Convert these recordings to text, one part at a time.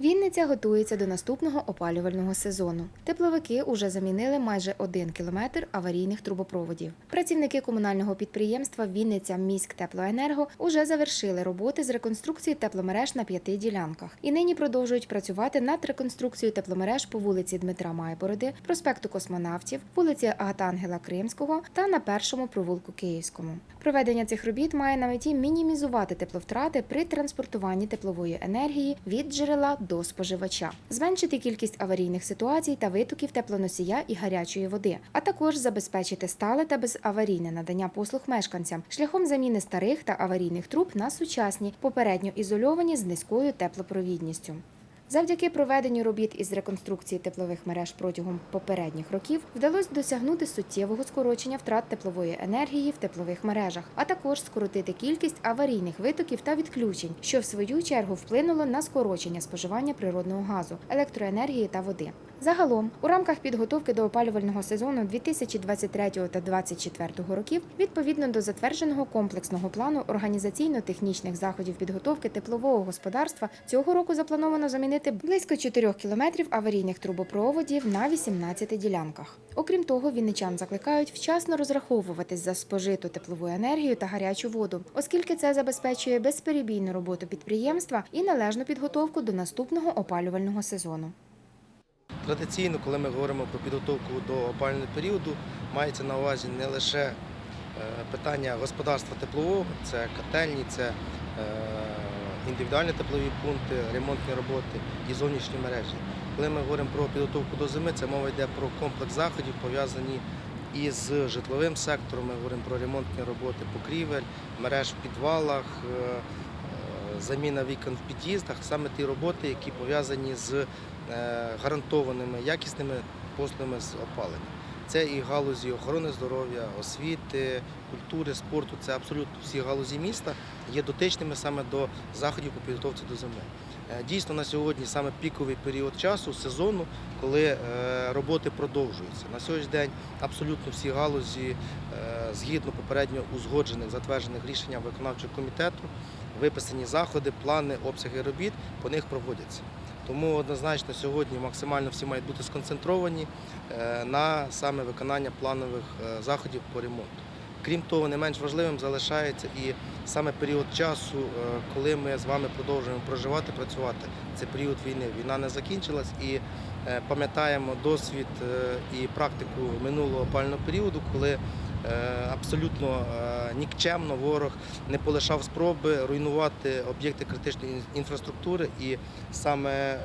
Вінниця готується до наступного опалювального сезону. Тепловики уже замінили майже один кілометр аварійних трубопроводів. Працівники комунального підприємства Вінниця міськ Теплоенерго уже завершили роботи з реконструкції тепломереж на п'яти ділянках і нині продовжують працювати над реконструкцією тепломереж по вулиці Дмитра Майбороди, проспекту Космонавтів, вулиці Агатангела Кримського та на першому провулку Київському. Проведення цих робіт має на меті мінімізувати тепловтрати при транспортуванні теплової енергії від джерела до споживача, зменшити кількість аварійних ситуацій та витоків теплоносія і гарячої води, а також забезпечити стале та безаварійне надання послуг мешканцям шляхом заміни старих та аварійних труб на сучасні, попередньо ізольовані з низькою теплопровідністю. Завдяки проведенню робіт із реконструкції теплових мереж протягом попередніх років вдалося досягнути суттєвого скорочення втрат теплової енергії в теплових мережах, а також скоротити кількість аварійних витоків та відключень, що в свою чергу вплинуло на скорочення споживання природного газу, електроенергії та води. Загалом, у рамках підготовки до опалювального сезону 2023 та 2024 років, відповідно до затвердженого комплексного плану організаційно-технічних заходів підготовки теплового господарства, цього року заплановано замінити близько 4 кілометрів аварійних трубопроводів на 18 ділянках. Окрім того, вінничан закликають вчасно розраховуватись за спожиту теплову енергію та гарячу воду, оскільки це забезпечує безперебійну роботу підприємства і належну підготовку до наступного опалювального сезону. Традиційно, коли ми говоримо про підготовку до опалювального періоду, мається на увазі не лише е, питання господарства теплового, це котельні, це е, індивідуальні теплові пункти, ремонтні роботи і зовнішні мережі. Коли ми говоримо про підготовку до зими, це мова йде про комплекс заходів, пов'язані із житловим сектором. Ми говоримо про ремонтні роботи покрівель, мереж в підвалах, е, е, заміна вікон в під'їздах, саме ті роботи, які пов'язані з е, гарантованими якісними послугами з опалення. Це і галузі охорони здоров'я, освіти, культури, спорту. Це абсолютно всі галузі міста є дотичними саме до заходів по підготовці до зими. Е, Дійсно, на сьогодні саме піковий період часу, сезону, коли е, роботи продовжуються. На сьогоднішній день абсолютно всі галузі, е, згідно попередньо узгоджених, затверджених рішенням виконавчого комітету, виписані заходи, плани, обсяги робіт по них проводяться. Тому однозначно сьогодні максимально всі мають бути сконцентровані е, на саме виконання планових е, заходів по ремонту. Крім того, не менш важливим залишається і саме період часу, е, коли ми з вами продовжуємо проживати, працювати. Це період війни. Війна не закінчилась і пам'ятаємо досвід і практику минулого опального періоду, коли абсолютно е, нікчемно ворог не полишав спроби руйнувати об'єкти критичної інфраструктури і саме е,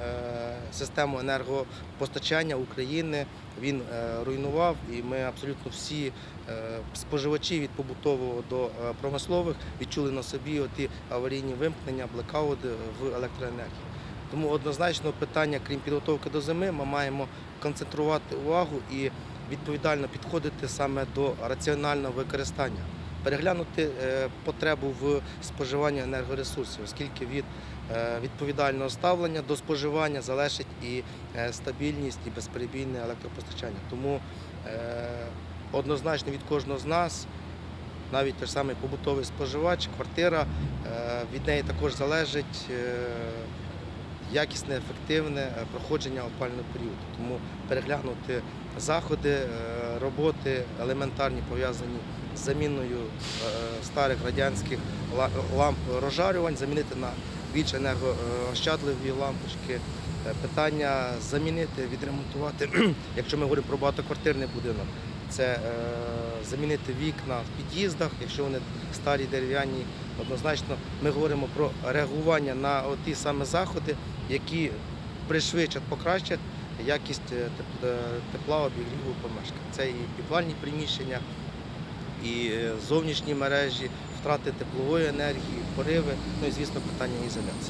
систему енергопостачання України він е, руйнував, і ми абсолютно всі е, споживачі від побутового до е, промислових відчули на собі ті аварійні вимкнення, блекаути в електроенергії. Тому однозначно питання, крім підготовки до зими, ми маємо концентрувати увагу і відповідально підходити саме до раціонального використання, переглянути е, потребу в споживанні енергоресурсів, оскільки від е, відповідального ставлення до споживання залежить і е, стабільність, і безперебійне електропостачання. Тому однозначно від кожного з нас. Навіть той самий побутовий споживач, квартира, від неї також залежить якісне, ефективне е, проходження опального періоду. Тому переглянути заходи, е, роботи елементарні пов'язані з заміною е, старих радянських ламп розжарювань, замінити на більш енергоощадливі лампочки. Питання замінити, відремонтувати, якщо ми говоримо про багатоквартирний будинок, це е, замінити вікна в під'їздах, якщо вони старі дерев'яні. Однозначно, ми говоримо про реагування на ті саме заходи, які пришвидшать, покращать якість е, е, тепла обігріву помешкань. Це і підвальні приміщення, і зовнішні мережі, втрати теплової енергії, пориви, ну і звісно питання ізоляції.